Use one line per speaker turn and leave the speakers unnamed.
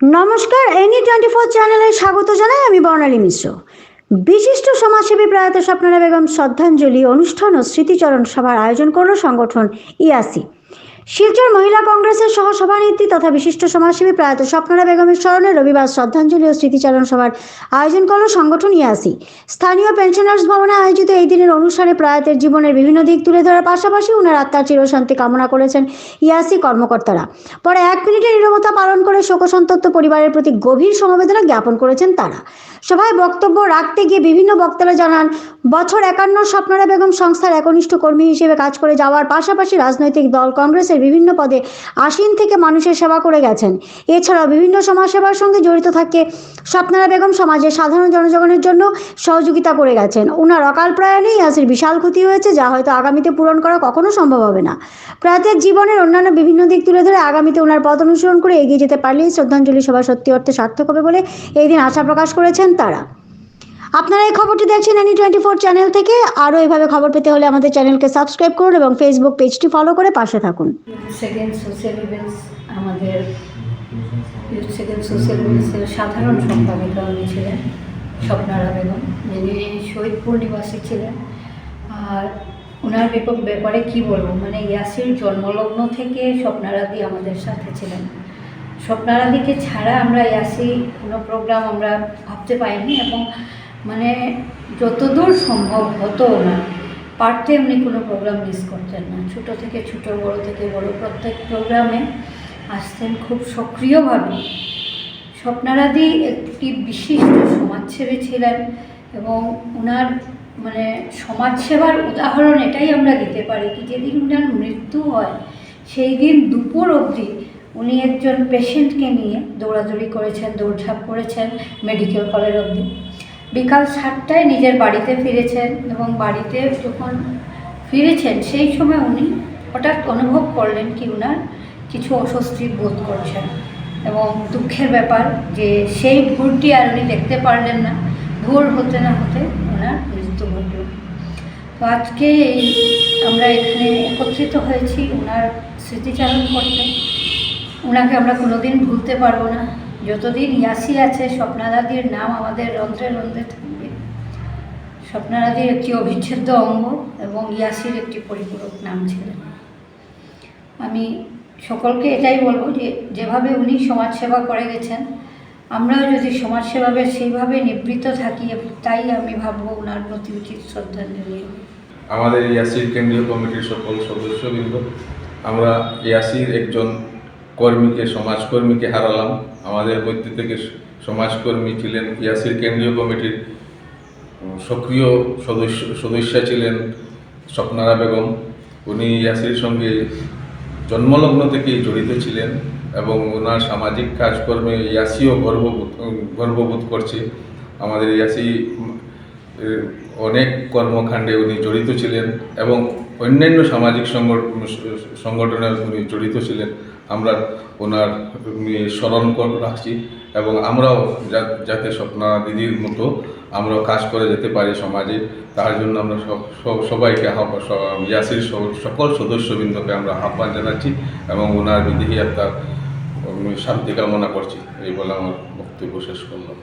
নমস্কার any twenty four চ্যানেলে স্বাগত জানাই আমি বর্ণালী মিশ্র। বিশিষ্ট সমাজসেবী প্রয়াত স্বপ্নরা বেগম শ্রদ্ধাঞ্জলি অনুষ্ঠান ও স্মৃতিচরণ সভার আয়োজন করল সংগঠন ইয়াসি শিলচর মহিলা কংগ্রেসের সহ সভানেত্রী তথা বিশিষ্ট সমাজসেবী প্রয়াত স্বপ্নারা বেগমের স্মরণে রবিবার শ্রদ্ধাঞ্জলি ও স্মৃতিচারণ সভার আয়োজন করল সংগঠন ইয়াসি। স্থানীয় পেনশনার্স ভবনে আয়োজিত এই দিনের অনুষ্ঠানে প্রয়াতের জীবনের বিভিন্ন দিক তুলে ধরার পাশাপাশি উনার আত্মার চিরশান্তি কামনা করেছেন ইয়াসি কর্মকর্তারা। পরে এক মিনিটের নীরবতা পালন করে শোকসন্তপ্ত পরিবারের প্রতি গভীর সমবেদনা জ্ঞাপন করেছেন তারা। সভায় বক্তব্য রাখতে গিয়ে বিভিন্ন বক্তারা জানান, বছর একান্ন স্বপ্নারা বেগম সংস্থার একনিষ্ঠ কর্মী হিসেবে কাজ করে যাওয়ার পাশাপাশি রাজনৈতিক দল কংগ্রেসের বিভিন্ন পদে আসীন থেকে মানুষের সেবা করে গেছেন। এছাড়াও বিভিন্ন সমাজসেবার সঙ্গে জড়িত থাকে স্বপ্নারা বেগম সমাজের সাধারণ জনজীবনের জন্য সহযোগিতা করে গেছেন। ওনার অকাল প্রয়াণে ইয়াসির বিশাল ক্ষতি হয়েছে, যা হয়তো আগামীতে পূরণ করা কখনো সম্ভব হবে না। প্রয়াতের জীবনের অন্যান্য বিভিন্ন দিক তুলে ধরে আগামীতে ওনার পথ অনুসরণ করে এগিয়ে যেতে পারলেই শ্রদ্ধাঞ্জলি সভা সত্যি অর্থে সার্থক হবে বলে এই দিন আশা প্রকাশ করেছেন তারা। আপনারা এই খবরটি দেখছেন এনি টোয়েন্টি ফোর চ্যানেল থেকে। আরও এভাবে খবর পেতে হলে আমাদের চ্যানেলকে সাবস্ক্রাইব করুন এবং ফেসবুক পেজটি ফলো করে পাশে থাকুন।
সেকেন্ড সোশ্যাল ইভেন্টস আমাদের সেকেন্ড সোশ্যাল ইভেন্টসের সাধারণ সম্পাদিকা উনি ছিলেন স্বপ্নারা বেগম, যিনি শহীদপুর নিবাসী ছিলেন। আর ওনার ব্যাপারে কি বলব? মানে ইয়াসির জন্মলগ্ন থেকে স্বপ্নারাদি আমাদের সাথে ছিলেন। স্বপ্নারাদিকে ছাড়া আমরা ইয়াসি কোনো প্রোগ্রাম আমরা ভাবতে পাইনি এবং মানে যতদূর সম্ভব হতো ওনার পারতে উনি কোনো প্রোগ্রাম মিস করতেন না। ছোটো থেকে ছোটো, বড় থেকে বড়, প্রত্যেক প্রোগ্রামে আসতেন খুব সক্রিয়ভাবে। স্বপ্নারাদি একটি বিশিষ্ট সমাজসেবী ছিলেন এবং ওনার মানে সমাজসেবার উদাহরণ এটাই আমরা দিতে পারি কি, যেদিন ওনার মৃত্যু হয়, সেই দিন দুপুর অবধি উনি একজন পেশেন্টকে নিয়ে দৌড়াদৌড়ি করেছেন, দৌড়ঝাঁপ করেছেন মেডিকেল কলেজ অবধি। বিকাল সাতটায় নিজের বাড়িতে ফিরেছেন এবং বাড়িতে যখন ফিরেছেন, সেই সময় উনি হঠাৎ অনুভব করলেন কি উনার কিছু অস্বস্তি বোধ করছেন এবং দুঃখের ব্যাপার যে সেই ভোরটি আর উনি দেখতে পারলেন না ভোর হতে না হতে ওনার মৃত্যু ঘটল। তো আজকে এই আমরা এখানে একত্রিত হয়েছি ওনার স্মৃতিচারণ করতে। ওনাকে আমরা কোনোদিন ভুলতে পারব না। যতদিন ইয়াসি আছে স্বপ্নাদাদির নাম আমাদের রন্ধ্রে রন্ধ্রে থাকবে স্বপ্নারাদির একটি অবিচ্ছেদ্য অঙ্গ এবং ইয়াসির একটি পরিপূরক নাম ছিলেন আমি সকলকে এটাই বলব যে, যেভাবে উনি সমাজসেবা করে গেছেন, আমরাও যদি সমাজসেভাবে সেইভাবে নিবৃত্ত থাকি, তাই আমি ভাববো ওনার প্রতি উচিত শ্রদ্ধাঞ্জলি।
আমাদের ইয়াসির কেন্দ্রীয় কমিটির সকল সদস্যবৃন্দ, আমরা ইয়াসির একজন কর্মীকে, সমাজকর্মীকে হারালাম। আমাদের মধ্যে থেকে সমাজকর্মী ছিলেন ইয়াসির কেন্দ্রীয় কমিটির সক্রিয় সদস্য সদস্য ছিলেন স্বপ্নারা বেগম। উনি ইয়াসির সঙ্গে জন্মলগ্ন থেকেই জড়িত ছিলেন এবং ওনার সামাজিক কাজকর্মে ইয়াসিও গর্ববোধ গর্ববোধ করছে। আমাদের ইয়াসি অনেক কর্মকাণ্ডে উনি জড়িত ছিলেন এবং অন্যান্য সামাজিক সংগঠন সংগঠনে উনি জড়িত ছিলেন। আমরা ওনার স্মরণ রাখছি এবং আমরাও যাতে স্বপ্না দিদির মতো আমরাও কাজ করে যেতে পারি সমাজে, তার জন্য আমরা সব- সব- সবাইকে ইয়াসির সকল সদস্যবৃন্দকে আমরা আহ্বান জানাচ্ছি এবং ওনার বিদেহী আত্মার শান্তি কামনা করছি। এই বলে আমার বক্তব্য শেষ করলাম।